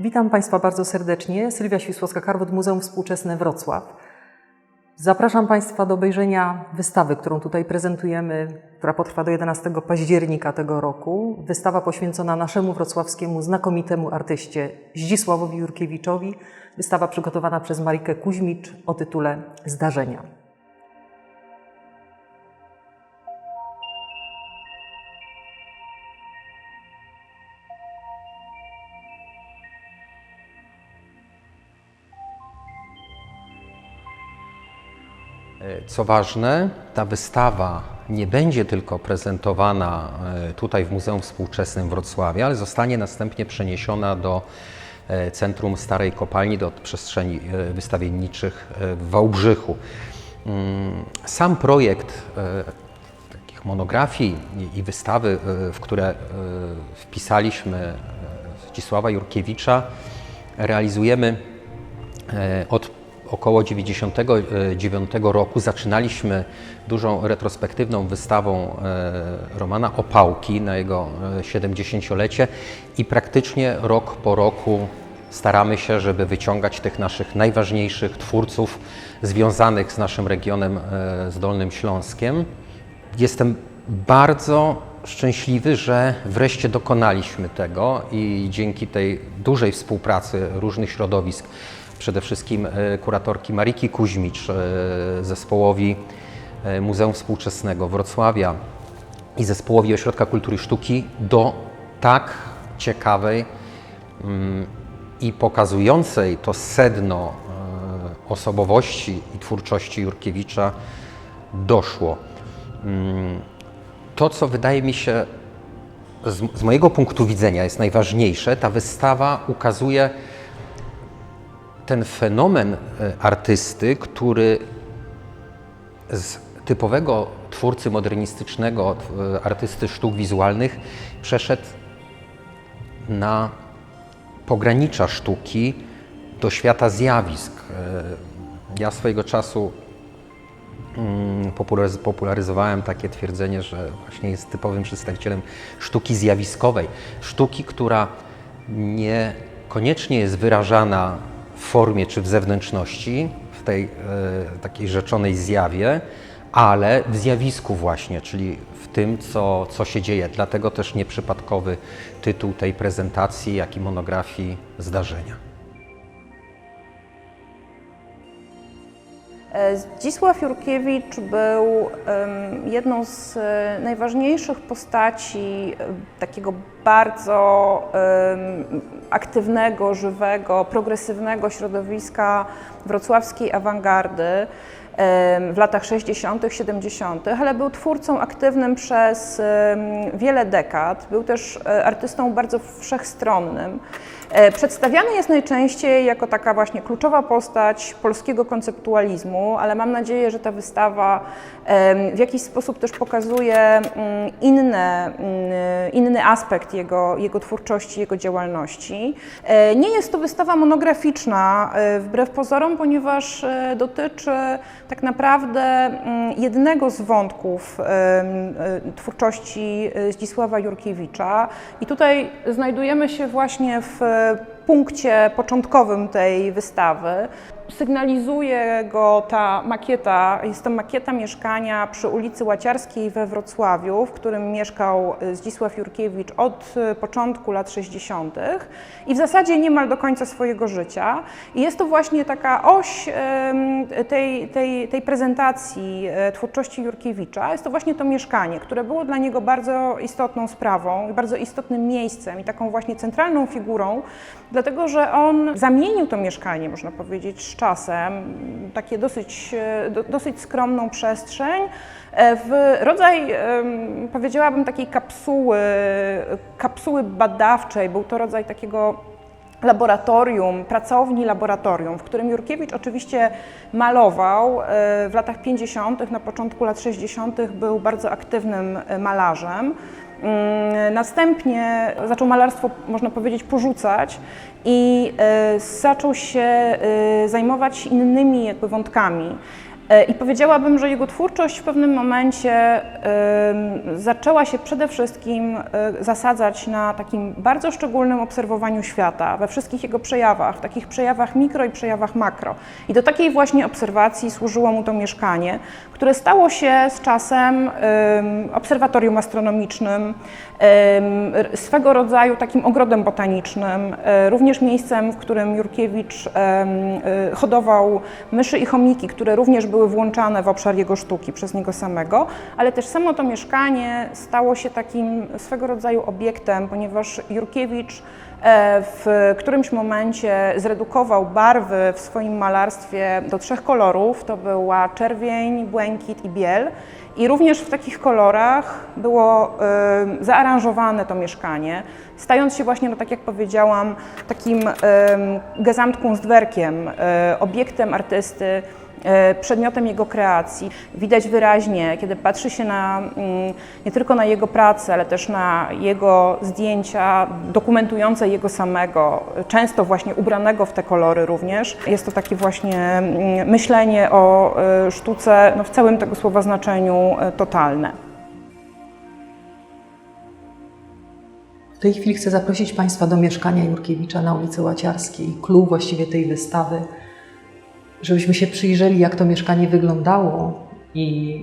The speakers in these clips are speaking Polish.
Witam Państwa bardzo serdecznie. Sylwia Świsłowska-Karwot, Muzeum Współczesne Wrocław. Zapraszam Państwa do obejrzenia wystawy, którą tutaj prezentujemy, która potrwa do 11 października tego roku. Wystawa poświęcona naszemu wrocławskiemu znakomitemu artyście Zdzisławowi Jurkiewiczowi. Wystawa przygotowana przez Marikę Kuźmicz o tytule Zdarzenia. Co ważne, ta wystawa nie będzie tylko prezentowana e, tutaj w Muzeum Współczesnym Wrocławia, ale zostanie następnie przeniesiona do e, Centrum Starej Kopalni, do przestrzeni e, wystawienniczych w Wałbrzychu. Mm, Sam projekt takich monografii i- wystawy, w które wpisaliśmy Zdzisława Jurkiewicza, realizujemy Od około 99 roku zaczynaliśmy dużą retrospektywną wystawą e, Romana Opałki na jego e, 70-lecie i praktycznie rok po roku staramy się, żeby wyciągać tych naszych najważniejszych twórców związanych z naszym regionem, e, z Dolnym Śląskiem. Jestem bardzo szczęśliwy, że wreszcie dokonaliśmy tego i dzięki tej dużej współpracy różnych środowisk, przede wszystkim e, kuratorki Mariki Kuźmicz, e, zespołowi e, Muzeum Współczesnego Wrocławia i zespołowi Ośrodka Kultury i Sztuki do tak ciekawej mm, i pokazującej to sedno osobowości i twórczości Jurkiewicza doszło. Mm, To, co wydaje mi się z mojego punktu widzenia jest najważniejsze, ta wystawa ukazuje ten fenomen e, artysty, który z typowego twórcy modernistycznego, e, artysty sztuk wizualnych przeszedł na pogranicza sztuki do świata zjawisk. E, Ja swojego czasu mm, popularyz- popularyzowałem takie twierdzenie, że właśnie jest typowym przedstawicielem sztuki zjawiskowej. Sztuki, która niekoniecznie jest wyrażana w formie czy w zewnętrzności, w tej e, takiej rzeczonej zjawie, ale w zjawisku właśnie, czyli w tym, co, co się dzieje. Dlatego też nieprzypadkowy tytuł tej prezentacji, jak i monografii Zdarzenia. Zdzisław Jurkiewicz był jedną z e, najważniejszych postaci e, takiego bardzo aktywnego, żywego, progresywnego środowiska wrocławskiej awangardy w latach 60., 70., ale był twórcą aktywnym przez wiele dekad. Był też e, artystą bardzo wszechstronnym. E, Przedstawiany jest najczęściej jako taka właśnie kluczowa postać polskiego konceptualizmu, ale mam nadzieję, że ta wystawa w jakiś sposób też pokazuje mm, inne, mm, inny aspekt jego, jego twórczości, jego działalności. E, Nie jest to wystawa monograficzna, wbrew pozorom, ponieważ dotyczy tak naprawdę mm, jednego z wątków e, twórczości e, Zdzisława Jurkiewicza. I tutaj znajdujemy się właśnie w e, punkcie początkowym tej wystawy. Sygnalizuje go ta makieta, jest to makieta mieszkania przy ulicy Łaciarskiej we Wrocławiu, w którym mieszkał e, Zdzisław Jurkiewicz od e, początku lat 60. i w zasadzie niemal do końca swojego życia. I jest to właśnie taka oś tej, tej, tej prezentacji e, twórczości Jurkiewicza. Jest to właśnie to mieszkanie, które było dla niego bardzo istotną sprawą i bardzo istotnym miejscem i taką właśnie centralną figurą, dlatego że on zamienił to mieszkanie, można powiedzieć, czasem, takie dosyć, e, do, dosyć skromną przestrzeń, e, w rodzaj, powiedziałabym, takiej kapsuły, kapsuły badawczej. Był to rodzaj takiego laboratorium, pracowni laboratorium, w którym Jurkiewicz oczywiście malował. e, W latach 50., na początku lat 60. był bardzo aktywnym malarzem. Mm, Następnie zaczął malarstwo, można powiedzieć, porzucać i e, zaczął się e, zajmować innymi jakby wątkami. E, I powiedziałabym, że jego twórczość w pewnym momencie zaczęła się przede wszystkim zasadzać na takim bardzo szczególnym obserwowaniu świata, we wszystkich jego przejawach, w takich przejawach mikro i przejawach makro. I do takiej właśnie obserwacji służyło mu to mieszkanie, które stało się z czasem em, obserwatorium astronomicznym, swego rodzaju takim ogrodem botanicznym, e, również miejscem, w którym Jurkiewicz e, hodował myszy i chomiki, które również były włączane w obszar jego sztuki przez niego samego, ale też samo to mieszkanie stało się takim swego rodzaju obiektem, ponieważ Jurkiewicz w którymś momencie zredukował barwy w swoim malarstwie do trzech kolorów. To była czerwień, błękit i biel. I również w takich kolorach było e, zaaranżowane to mieszkanie, stając się właśnie, no tak jak powiedziałam, takim e, Gesamtkunstwerkiem, e, obiektem artysty, e, przedmiotem jego kreacji. Widać wyraźnie, kiedy patrzy się na, mm, nie tylko na jego pracę, ale też na jego zdjęcia dokumentujące jego samego, często właśnie ubranego w te kolory również. Jest to takie właśnie mm, myślenie o e, sztuce no, w całym tego słowa znaczeniu e, totalne. W tej chwili chcę zaprosić Państwa do mieszkania Jurkiewicza na ulicy Łaciarskiej, clue właściwie tej wystawy, żebyśmy się przyjrzeli, jak to mieszkanie wyglądało i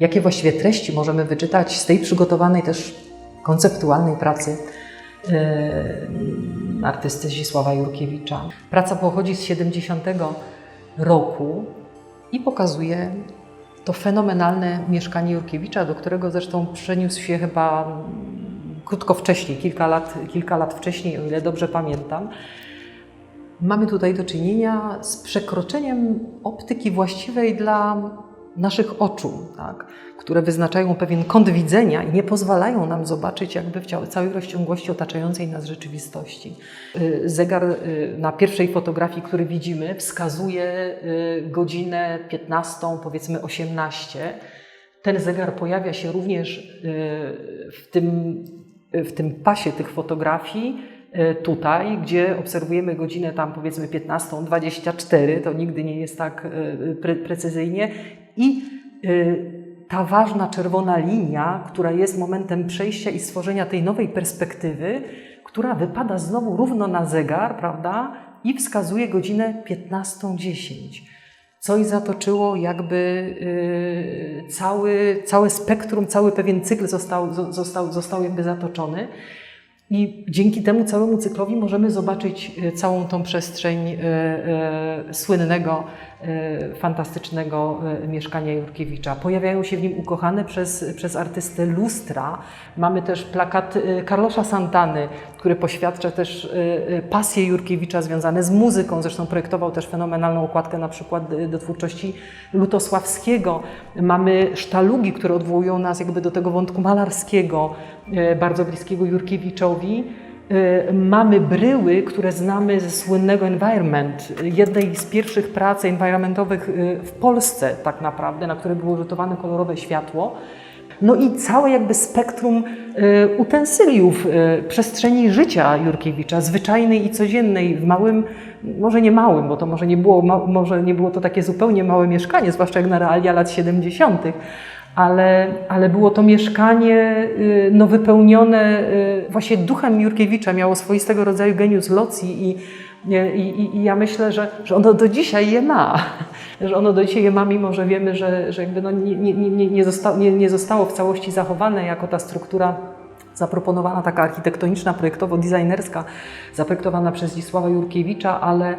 jakie właściwie treści możemy wyczytać z tej przygotowanej też konceptualnej pracy e, artysty Zdzisława Jurkiewicza. Praca pochodzi z 70 roku i pokazuje to fenomenalne mieszkanie Jurkiewicza, do którego zresztą przeniósł się chyba krótko wcześniej, kilka lat, kilka lat wcześniej, o ile dobrze pamiętam. Mamy tutaj do czynienia z przekroczeniem optyki właściwej dla naszych oczu, tak, które wyznaczają pewien kąt widzenia i nie pozwalają nam zobaczyć jakby w całej rozciągłości otaczającej nas rzeczywistości. Y, Zegar y, na pierwszej fotografii, który widzimy, wskazuje y, godzinę 15, powiedzmy 18. Ten zegar pojawia się również w tym, w tym pasie tych fotografii tutaj, gdzie obserwujemy godzinę tam powiedzmy 15.24, to nigdy nie jest tak y, pre precyzyjnie i y, ta ważna czerwona linia, która jest momentem przejścia i stworzenia tej nowej perspektywy, która wypada znowu równo na zegar, prawda? I wskazuje godzinę 15.10 coś zatoczyło, jakby y, cały, całe spektrum, cały pewien cykl został, zo- został, został jakby zatoczony. I dzięki temu całemu cyklowi możemy zobaczyć y, całą tą przestrzeń y, y, słynnego, fantastycznego y, mieszkania Jurkiewicza. Pojawiają się w nim ukochane przez, przez artystę lustra. Mamy też plakat y, Carlosa Santany, który poświadcza też pasję Jurkiewicza związane z muzyką. Zresztą projektował też fenomenalną okładkę na przykład do twórczości Lutosławskiego. Mamy sztalugi, które odwołują nas jakby do tego wątku malarskiego, bardzo bliskiego Jurkiewiczowi. Y, Mamy bryły, które znamy ze słynnego Environment, jednej z pierwszych prac environmentowych y, w Polsce tak naprawdę, na które było rzutowane kolorowe światło. No i całe jakby spektrum y, utensyliów, przestrzeni życia Jurkiewicza, zwyczajnej i codziennej, w małym, może nie małym, bo to może nie było, może nie było to takie zupełnie małe mieszkanie, zwłaszcza jak na realia lat 70., ale, ale było to mieszkanie y, no, wypełnione y, właśnie duchem Jurkiewicza, miało swoistego rodzaju genius loci i, i, i, i ja myślę, że, że ono do dzisiaj je ma. Że ono do dzisiaj je ma, mimo że wiemy, że, że jakby no nie, nie, nie, nie, zosta, nie, nie zostało w całości zachowane jako ta struktura zaproponowana, taka architektoniczna, projektowo-designerska, zaprojektowana przez Zdzisława Jurkiewicza, ale,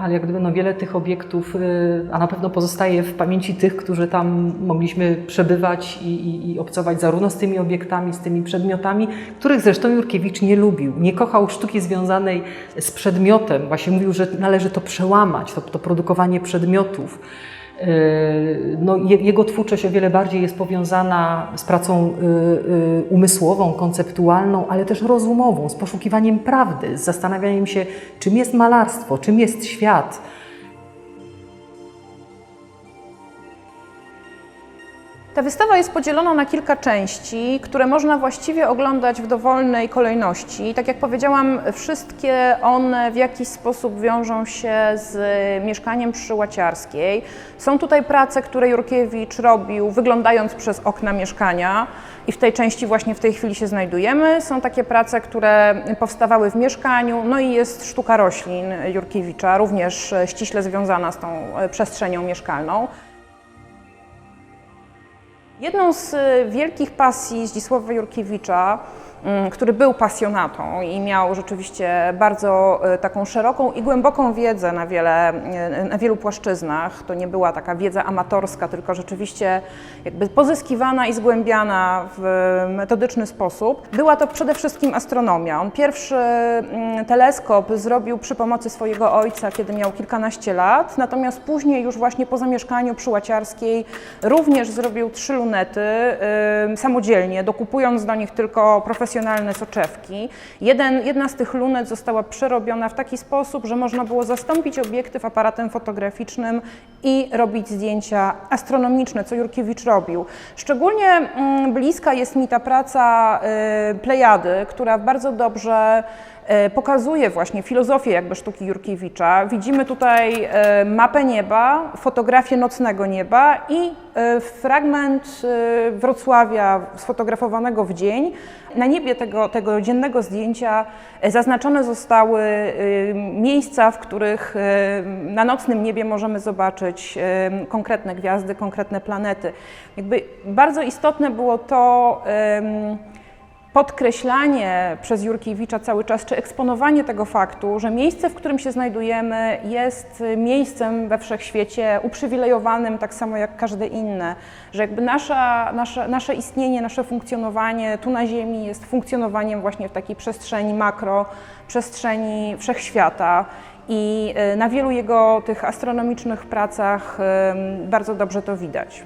ale jak gdyby no wiele tych obiektów, y, a na pewno pozostaje w pamięci tych, którzy tam mogliśmy przebywać i, i, i obcować zarówno z tymi obiektami, z tymi przedmiotami, których zresztą Jurkiewicz nie lubił. Nie kochał sztuki związanej z przedmiotem. Właśnie mówił, że należy to przełamać, to, to produkowanie przedmiotów. Yy, No, je- jego twórczość o wiele bardziej jest powiązana z pracą y, y, umysłową, konceptualną, ale też rozumową, z poszukiwaniem prawdy, z zastanawianiem się, czym jest malarstwo, czym jest świat. Ta wystawa jest podzielona na kilka części, które można właściwie oglądać w dowolnej kolejności. Tak jak powiedziałam, wszystkie one w jakiś sposób wiążą się z mieszkaniem przy Łaciarskiej. Są tutaj prace, które Jurkiewicz robił wyglądając przez okna mieszkania i w tej części właśnie w tej chwili się znajdujemy. Są takie prace, które powstawały w mieszkaniu, no i jest sztuka roślin Jurkiewicza, również ściśle związana z tą e, przestrzenią mieszkalną. Jedną z y, wielkich pasji Zdzisława Jurkiewicza, który był pasjonatą i miał rzeczywiście bardzo y, taką szeroką i głęboką wiedzę na, wiele, y, na wielu płaszczyznach. To nie była taka wiedza amatorska, tylko rzeczywiście jakby pozyskiwana i zgłębiana w metodyczny sposób. Była to przede wszystkim astronomia. On pierwszy mm, teleskop zrobił przy pomocy swojego ojca, kiedy miał kilkanaście lat, natomiast później już właśnie po zamieszkaniu przy Łaciarskiej również zrobił trzy lunety samodzielnie, dokupując do nich tylko profesjonalne soczewki. Jeden, jedna z tych lunet została przerobiona w taki sposób, że można było zastąpić obiektyw aparatem fotograficznym i robić zdjęcia astronomiczne, co Jurkiewicz robił. Szczególnie mm, bliska jest mi ta praca y, Plejady, która bardzo dobrze pokazuje właśnie filozofię jakby sztuki Jurkiewicza. Widzimy tutaj e, mapę nieba, fotografię nocnego nieba i e, fragment e, Wrocławia sfotografowanego w dzień. Na niebie tego, tego dziennego zdjęcia e, zaznaczone zostały e, miejsca, w których e, na nocnym niebie możemy zobaczyć e, konkretne gwiazdy, konkretne planety. Jakby bardzo istotne było to, podkreślanie przez Jurkiewicza cały czas, czy eksponowanie tego faktu, że miejsce, w którym się znajdujemy, jest miejscem we wszechświecie uprzywilejowanym tak samo jak każde inne, że jakby nasza, nasze, nasze istnienie, nasze funkcjonowanie tu na Ziemi jest funkcjonowaniem właśnie w takiej przestrzeni makro, przestrzeni wszechświata. I y, na wielu jego tych astronomicznych pracach bardzo dobrze to widać.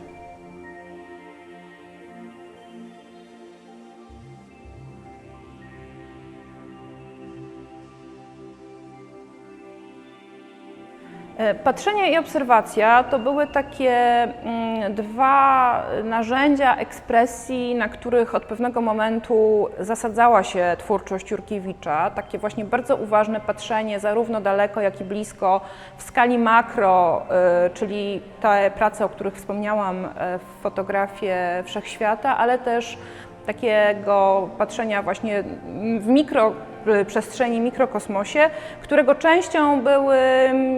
Patrzenie i obserwacja to były takie mm, dwa narzędzia ekspresji, na których od pewnego momentu zasadzała się twórczość Jurkiewicza. Takie właśnie bardzo uważne patrzenie zarówno daleko, jak i blisko w skali makro, y, czyli te prace, o których wspomniałam, w fotografie wszechświata, ale też takiego patrzenia właśnie w mikro przestrzeni, mikrokosmosie, którego częścią były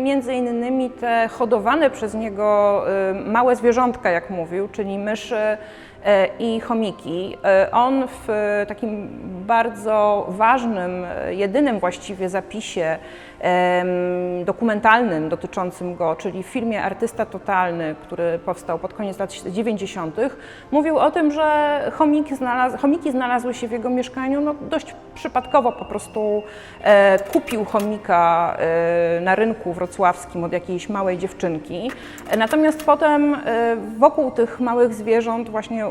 między innymi te hodowane przez niego y, małe zwierzątka, jak mówił, czyli myszy y, i chomiki. Y, On w takim bardzo ważnym, jedynym właściwie zapisie dokumentalnym dotyczącym go, czyli w filmie Artysta Totalny, który powstał pod koniec lat 90., mówił o tym, że chomiki, znalaz, chomiki znalazły się w jego mieszkaniu no, dość przypadkowo, po prostu e, kupił chomika e, na rynku wrocławskim od jakiejś małej dziewczynki. Natomiast potem e, wokół tych małych zwierząt właśnie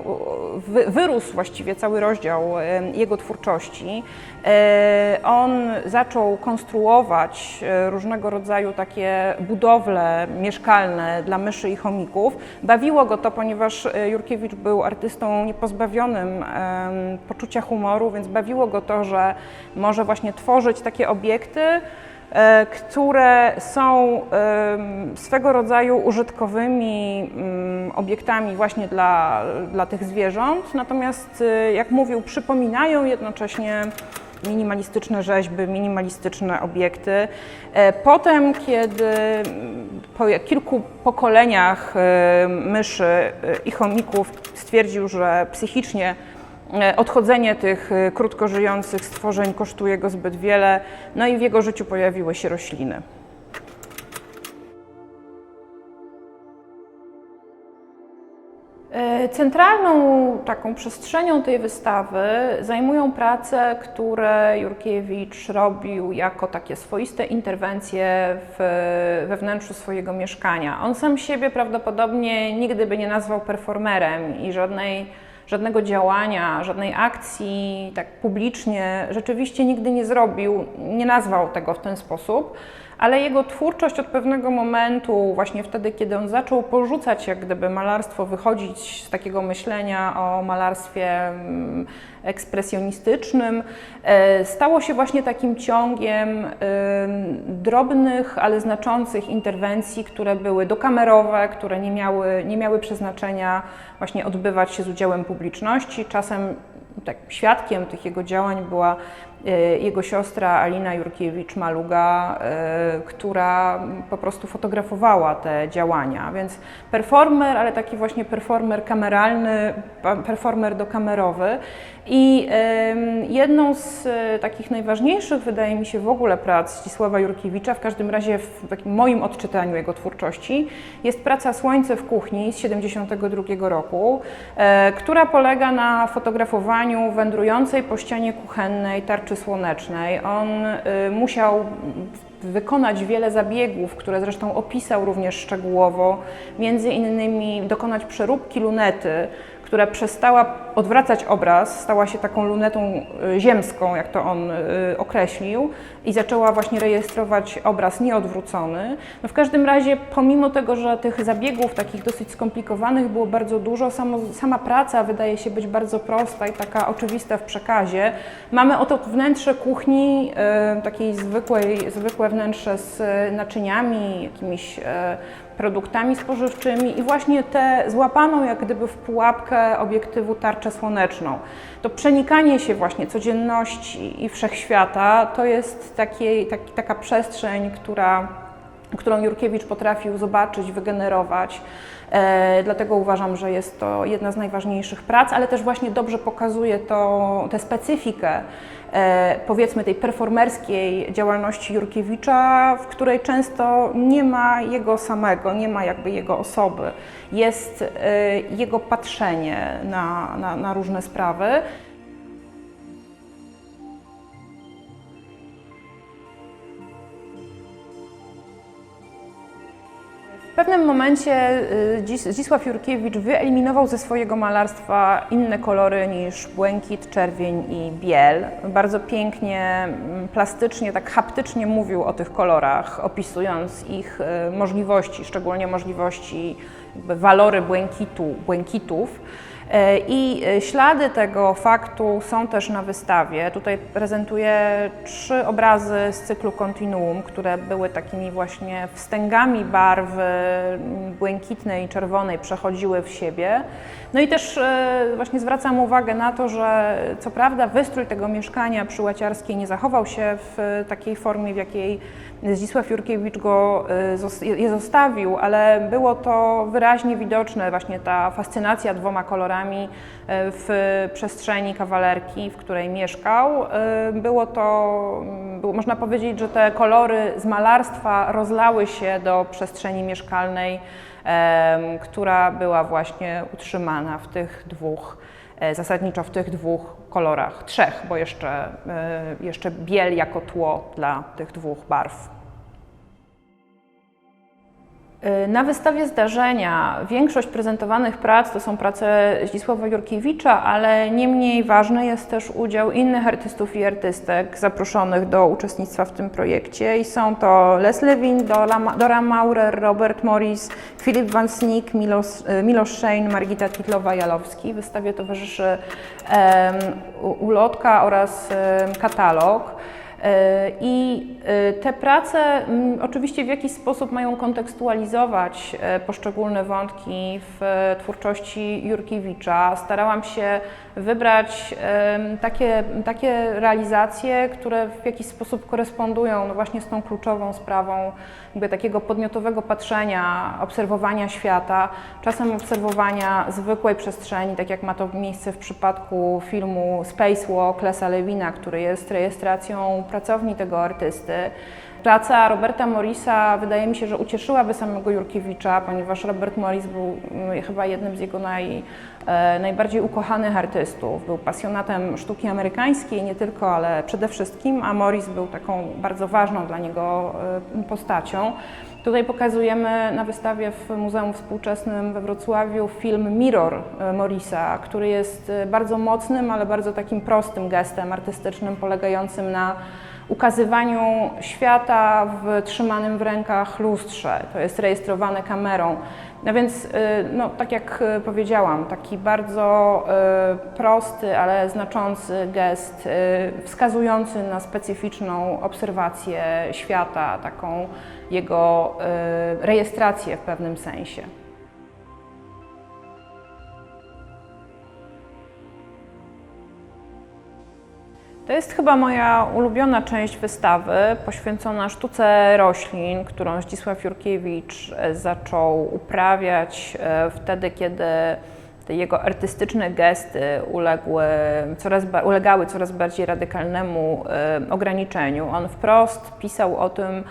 wy, wyrósł właściwie cały rozdział e, jego twórczości. E, On zaczął konstruować e, różnego rodzaju takie budowle mieszkalne dla myszy i chomików. Bawiło go to, ponieważ e, Jurkiewicz był artystą niepozbawionym poczucia humoru, więc bawiło go to, że może właśnie tworzyć takie obiekty, e, które są swego rodzaju użytkowymi mm, obiektami właśnie dla, dla tych zwierząt, natomiast jak mówił, przypominają jednocześnie minimalistyczne rzeźby, minimalistyczne obiekty. E, Potem, kiedy mm, po kilku pokoleniach e, myszy e, i chomików stwierdził, że psychicznie odchodzenie tych krótko żyjących stworzeń kosztuje go zbyt wiele, no i w jego życiu pojawiły się rośliny. Centralną taką przestrzenią tej wystawy zajmują prace, które Jurkiewicz robił jako takie swoiste interwencje w, we wnętrzu swojego mieszkania. On sam siebie prawdopodobnie nigdy by nie nazwał performerem i żadnej, żadnego działania, żadnej akcji tak publicznie rzeczywiście nigdy nie zrobił, nie nazwał tego w ten sposób ale jego twórczość od pewnego momentu, właśnie wtedy, kiedy on zaczął porzucać jak gdyby malarstwo, wychodzić z takiego myślenia o malarstwie mm, ekspresjonistycznym, e, stało się właśnie takim ciągiem em, drobnych, ale znaczących interwencji, które były dokamerowe, które nie miały, nie miały przeznaczenia właśnie odbywać się z udziałem publiczności. Czasem tak, świadkiem tych jego działań była e, jego siostra Alina Jurkiewicz-Maluga, e, która po prostu fotografowała te działania. Więc performer, ale taki właśnie performer kameralny, performer dokamerowy. I jedną z e, takich najważniejszych, wydaje mi się, w ogóle prac Zdzisława Jurkiewicza, w każdym razie w takim moim odczytaniu jego twórczości, jest praca Słońce w kuchni z 1972 roku, e, która polega na fotografowaniu wędrującej po ścianie kuchennej tarczy słonecznej. On e, musiał wykonać wiele zabiegów, które zresztą opisał również szczegółowo, między innymi dokonać przeróbki lunety, która przestała odwracać obraz, stała się taką lunetą y, ziemską, jak to on y, określił, i zaczęła właśnie rejestrować obraz nieodwrócony. No w każdym razie, pomimo tego, że tych zabiegów takich dosyć skomplikowanych było bardzo dużo, samo, sama praca wydaje się być bardzo prosta i taka oczywista w przekazie. Mamy oto wnętrze kuchni, y, takiej zwykłej, zwykłe wnętrze z naczyniami, jakimiś produktami spożywczymi i właśnie tę złapaną jak gdyby w pułapkę obiektywu tarczę słoneczną. To przenikanie się właśnie codzienności i wszechświata to jest takie, taki, taka przestrzeń, która, którą Jurkiewicz potrafił zobaczyć, wygenerować. E, dlatego uważam, że jest to jedna z najważniejszych prac, ale też właśnie dobrze pokazuje to, tę specyfikę powiedzmy tej performerskiej działalności Jurkiewicza, w której często nie ma jego samego, nie ma jakby jego osoby. Jest e, jego patrzenie na, na, na różne sprawy. W pewnym momencie y, Dzis- Zdzisław Jurkiewicz wyeliminował ze swojego malarstwa inne kolory niż błękit, czerwień i biel. Bardzo pięknie, mm, plastycznie, tak haptycznie mówił o tych kolorach, opisując ich y, możliwości, szczególnie możliwości, walory błękitu, błękitów. E, I e, ślady tego faktu są też na wystawie. Tutaj prezentuję trzy obrazy z cyklu Continuum, które były takimi właśnie wstęgami barw błękitnej i czerwonej, przechodziły w siebie. No i też e, właśnie zwracam uwagę na to, że co prawda wystrój tego mieszkania przy Łaciarskiej nie zachował się w takiej formie, w jakiej Zdzisław Jurkiewicz go je zostawił, ale było to wyraźnie widoczne, właśnie ta fascynacja dwoma kolorami y, w przestrzeni kawalerki, w której mieszkał. Y, Było to, mm, można powiedzieć, że te kolory z malarstwa rozlały się do przestrzeni mieszkalnej, em, która była właśnie utrzymana w tych dwóch e, zasadniczo w tych dwóch kolorach, trzech, bo jeszcze, e, jeszcze biel jako tło dla tych dwóch barw. E, Na wystawie zdarzenia większość prezentowanych prac to są prace Zdzisława Jurkiewicza, ale nie mniej ważny jest też udział innych artystów i artystek zaproszonych do uczestnictwa w tym projekcie. I są to Les Lewin, Dora- Maurer, Robert Morris, Filip Van Snick, Milos, e, Milosz Szejn, Margita Titlowa-Jalowski. Wystawie towarzyszy em, u- ulotka oraz em, katalog. E, I e, te prace oczywiście w jakiś sposób mają kontekstualizować e, poszczególne wątki w twórczości Jurkiewicza. Starałam się wybrać takie, takie realizacje, które w jakiś sposób korespondują no właśnie z tą kluczową sprawą jakby takiego podmiotowego patrzenia, obserwowania świata, czasem obserwowania zwykłej przestrzeni, tak jak ma to miejsce w przypadku filmu Spacewalk Lesa Lewina, który jest rejestracją pracowni tego artysty. Praca Roberta Morrisa wydaje mi się, że ucieszyłaby samego Jurkiewicza, ponieważ Robert Morris był mm, chyba jednym z jego naj, e, najbardziej ukochanych artystów. Był pasjonatem sztuki amerykańskiej, nie tylko, ale przede wszystkim, a Morris był taką bardzo ważną dla niego e, postacią. Tutaj pokazujemy na wystawie w Muzeum Współczesnym we Wrocławiu film Mirror e, Morisa, który jest bardzo mocnym, ale bardzo takim prostym gestem artystycznym, polegającym na ukazywaniu świata w trzymanym w rękach lustrze. To jest rejestrowane kamerą. No więc, y, no, tak jak y, powiedziałam, taki bardzo y, prosty, ale znaczący gest, wskazujący na specyficzną obserwację świata, taką jego rejestrację w pewnym sensie. To jest chyba moja ulubiona część wystawy, poświęcona sztuce roślin, którą Zdzisław Jurkiewicz e, zaczął uprawiać e, wtedy, kiedy te jego artystyczne gesty uległy coraz, ulegały coraz bardziej radykalnemu e, ograniczeniu. On wprost pisał o tym,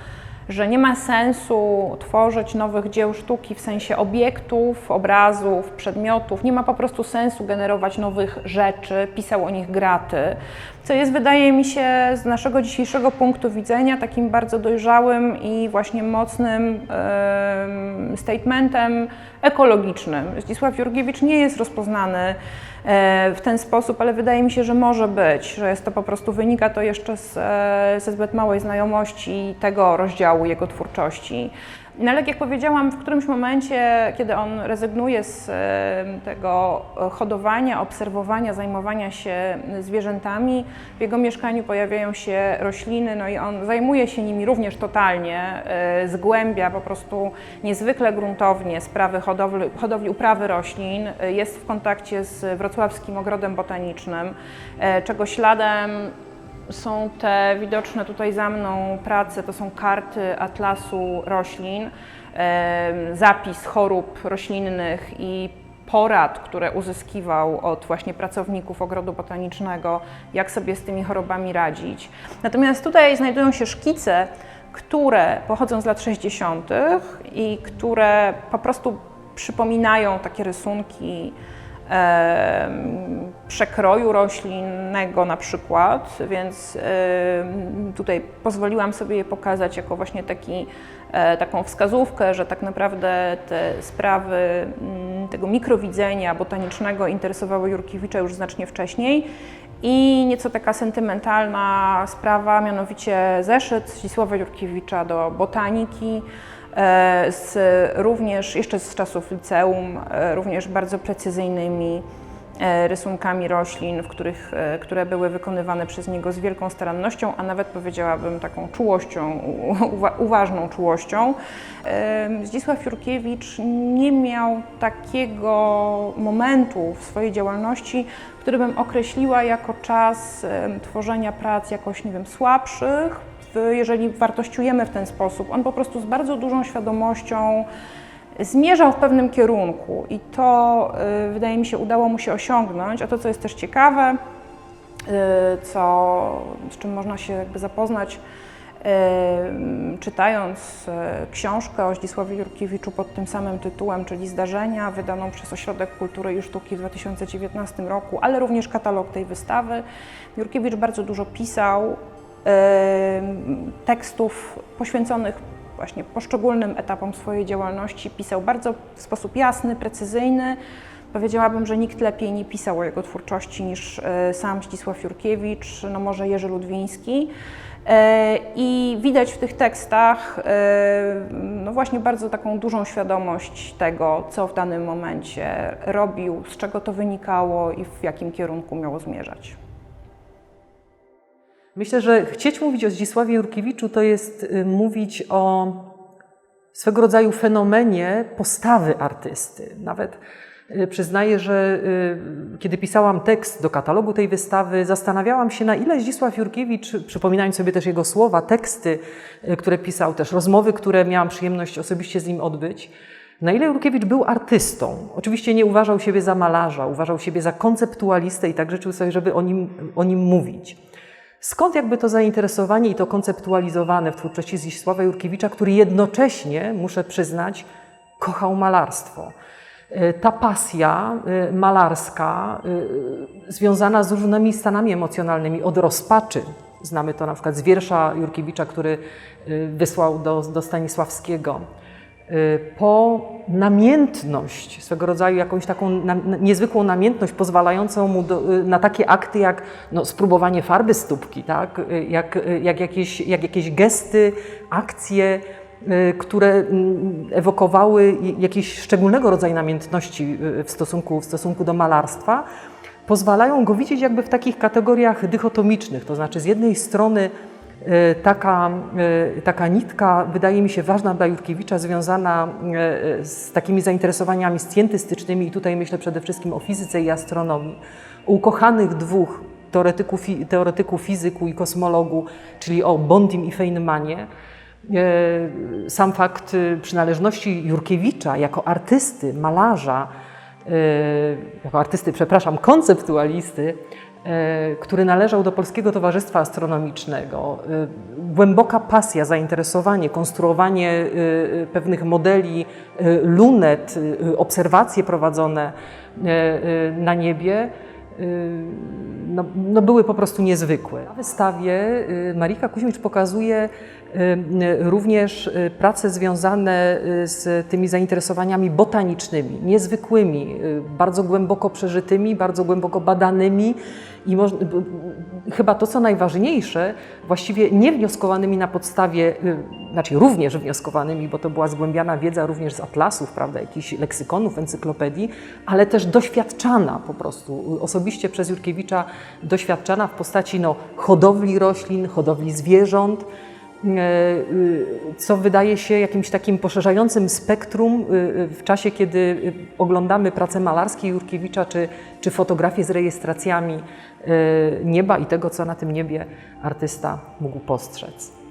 że nie ma sensu tworzyć nowych dzieł sztuki w sensie obiektów, obrazów, przedmiotów. Nie ma po prostu sensu generować nowych rzeczy. Pisał o nich graty, co jest, wydaje mi się, z naszego dzisiejszego punktu widzenia takim bardzo dojrzałym i właśnie mocnym em, statementem ekologicznym. Zdzisław Jurgiewicz nie jest rozpoznany w ten sposób, ale wydaje mi się, że może być, że jest to po prostu, wynika to jeszcze z, e, ze zbyt małej znajomości tego rozdziału jego twórczości. No ale jak powiedziałam, w którymś momencie, kiedy on rezygnuje z e, tego hodowania, obserwowania, zajmowania się zwierzętami, w jego mieszkaniu pojawiają się rośliny, no i on zajmuje się nimi również totalnie, e, zgłębia po prostu niezwykle gruntownie sprawy hodowli, hodowli uprawy roślin, e, jest w kontakcie z Wrocławskim Ogrodem Botanicznym, e, czego śladem są te widoczne tutaj za mną prace, to są karty atlasu roślin, zapis chorób roślinnych i porad, które uzyskiwał od właśnie pracowników ogrodu botanicznego, jak sobie z tymi chorobami radzić. Natomiast tutaj znajdują się szkice, które pochodzą z lat 60. i które po prostu przypominają takie rysunki przekroju roślinnego na przykład, więc tutaj pozwoliłam sobie je pokazać jako właśnie taki, e, taką wskazówkę, że tak naprawdę te sprawy mm, tego mikrowidzenia botanicznego interesowały Jurkiewicza już znacznie wcześniej. I nieco taka sentymentalna sprawa, mianowicie zeszyt Zdzisława Jurkiewicza do botaniki, z również jeszcze z czasów liceum, e, również bardzo precyzyjnymi e, rysunkami roślin, w których, e, które były wykonywane przez niego z wielką starannością, a nawet powiedziałabym taką czułością, uwa- uważną czułością. E, Zdzisław Jurkiewicz nie miał takiego momentu w swojej działalności, który bym określiła jako czas tworzenia prac jakoś, nie wiem, słabszych, jeżeli wartościujemy w ten sposób. On po prostu z bardzo dużą świadomością zmierzał w pewnym kierunku i to y, wydaje mi się udało mu się osiągnąć. A to, co jest też ciekawe, y, co, z czym można się jakby zapoznać, y, czytając książkę o Zdzisławie Jurkiewiczu pod tym samym tytułem, czyli Zdarzenia, wydaną przez Ośrodek Kultury i Sztuki w 2019 roku, ale również katalog tej wystawy. Jurkiewicz bardzo dużo pisał tekstów poświęconych właśnie poszczególnym etapom swojej działalności. Pisał bardzo w sposób jasny, precyzyjny. Powiedziałabym, że nikt lepiej nie pisał o jego twórczości niż e, sam Ścisław Jurkiewicz, no może Jerzy Ludwiński. E, I widać w tych tekstach e, no właśnie bardzo taką dużą świadomość tego, co w danym momencie robił, z czego to wynikało i w jakim kierunku miało zmierzać. Myślę, że chcieć mówić o Zdzisławie Jurkiewiczu to jest y, mówić o swego rodzaju fenomenie postawy artysty. Nawet y, przyznaję, że y, kiedy pisałam tekst do katalogu tej wystawy, zastanawiałam się, na ile Zdzisław Jurkiewicz, przypominając sobie też jego słowa, teksty, które pisał, też rozmowy, które miałam przyjemność osobiście z nim odbyć, na ile Jurkiewicz był artystą. Oczywiście nie uważał siebie za malarza, uważał siebie za konceptualistę i tak życzył sobie, żeby o nim, o nim mówić. Skąd jakby to zainteresowanie i to konceptualizowane w twórczości Zdzisława Jurkiewicza, który jednocześnie, muszę przyznać, kochał malarstwo. E, Ta pasja e, malarska, e, związana z różnymi stanami emocjonalnymi, od rozpaczy, znamy to na przykład z wiersza Jurkiewicza, który wysłał do, do Stanisławskiego, y, po namiętność, swego rodzaju jakąś taką niezwykłą namiętność pozwalającą mu do, y, na takie akty jak no, spróbowanie farby stópki, tak? Y, jak, y, jak, jakieś, jak jakieś gesty, akcje, y, które mm, ewokowały jakiś szczególnego rodzaju namiętności y, w stosunku, w stosunku do malarstwa, pozwalają go widzieć jakby w takich kategoriach dychotomicznych, to znaczy z jednej strony taka, e, taka nitka, wydaje mi się, ważna dla Jurkiewicza, związana e, z takimi zainteresowaniami scjentystycznymi i tutaj myślę przede wszystkim o fizyce i astronomii, ukochanych dwóch teoretyku, teoretyku fizyku i kosmologu, czyli o Bondim i Feynmanie. E, Sam fakt e, przynależności Jurkiewicza jako artysty, malarza, e, jako artysty, przepraszam, konceptualisty, e, który należał do Polskiego Towarzystwa Astronomicznego. e, Głęboka pasja, zainteresowanie, konstruowanie e, pewnych modeli e, lunet, e, obserwacje prowadzone e, e, na niebie no, no były po prostu niezwykłe. Na wystawie Marika Kuźmicz pokazuje również prace związane z tymi zainteresowaniami botanicznymi, niezwykłymi, bardzo głęboko przeżytymi, bardzo głęboko badanymi i moż, chyba to, co najważniejsze, właściwie nie wnioskowanymi na podstawie, y, znaczy również wnioskowanymi, bo to była zgłębiana wiedza również z atlasów, prawda, jakichś leksykonów, encyklopedii, ale też doświadczana po prostu, osobiście przez Jurkiewicza doświadczana w postaci no, hodowli roślin, hodowli zwierząt, co wydaje się jakimś takim poszerzającym spektrum y, y, w czasie, kiedy oglądamy prace malarskie Jurkiewicza czy, czy fotografie z rejestracjami nieba i tego, co na tym niebie artysta mógł postrzec.